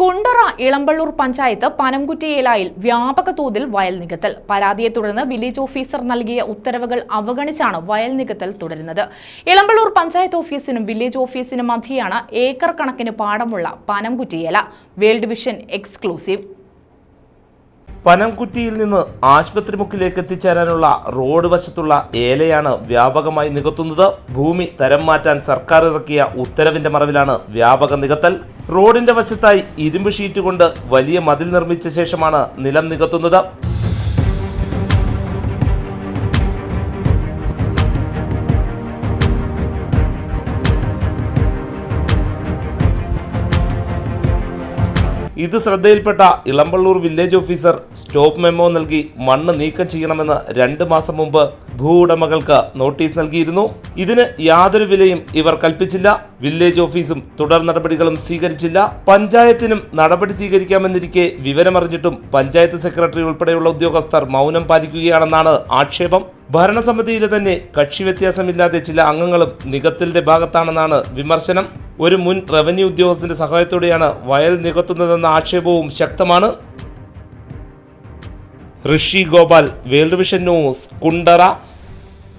കുണ്ടറ ഇളമ്പള്ളൂർ പഞ്ചായത്ത് പനംകുറ്റി ഏലായിൽ വ്യാപക തോതിൽ വയൽ നികത്തൽ. പരാതിയെ തുടർന്ന് വില്ലേജ് ഓഫീസർ നൽകിയ ഉത്തരവുകൾ അവഗണിച്ചാണ് വയൽ നികത്തൽ തുടരുന്നത്. ഇളമ്പള്ളൂർ പഞ്ചായത്ത് ഓഫീസിനും വില്ലേജ് ഓഫീസിനും മധ്യയാണ് ഏക്കർ കണക്കിന് പാടമുള്ള പനംകുറ്റിയേല. World vision exclusive. പനംകുറ്റിയിൽ നിന്ന് ആശുപത്രി മുക്കിലേക്ക് എത്തിച്ചേരാനുള്ള റോഡ് വശത്തുള്ള ഏലയാണ് വ്യാപകമായി നികത്തുന്നത്. ഭൂമി തരം മാറ്റാൻ സർക്കാർ ഇറക്കിയ ഉത്തരവിന്റെ മറവിലാണ് വ്യാപക നികത്തൽ. റോഡിന്റെ വശത്തായി ഇരുമ്പ് ഷീറ്റ് കൊണ്ട് വലിയ മതിൽ നിർമ്മിച്ച ശേഷമാണ് നിലം നികത്തുന്നത്. ഇത് ശ്രദ്ധയിൽപ്പെട്ട Elampalloor village officer stop memo നൽകി മണ്ണ് നീക്കം ചെയ്യണമെന്ന് രണ്ട് മാസം മുമ്പ് ഭൂ ഉടമകൾക്ക് നോട്ടീസ് നൽകിയിരുന്നു. ഇതിന് യാതൊരു വിലയും ഇവർ കൽപ്പിച്ചില്ല. വില്ലേജ് ഓഫീസും തുടർ നടപടികളും സ്വീകരിച്ചില്ല. പഞ്ചായത്തിനും നടപടി സ്വീകരിക്കാമെന്നിരിക്കെ വിവരമറിഞ്ഞിട്ടും പഞ്ചായത്ത് സെക്രട്ടറി ഉൾപ്പെടെയുള്ള ഉദ്യോഗസ്ഥർ മൗനം പാലിക്കുകയാണെന്നാണ് ആക്ഷേപം. ഭരണസമിതിയിലെ തന്നെ കക്ഷി വ്യത്യാസമില്ലാതെ ചില അംഗങ്ങളും നികത്തലിന്റെ ഭാഗത്താണെന്നാണ് വിമർശനം. ഒരു മുൻ റവന്യൂ ഉദ്യോഗസ്ഥന്റെ സഹായത്തോടെയാണ് വയൽ നികത്തുന്നതെന്ന ആക്ഷേപവും ശക്തമാണ്. Rishi Gopal world vision news Kundara.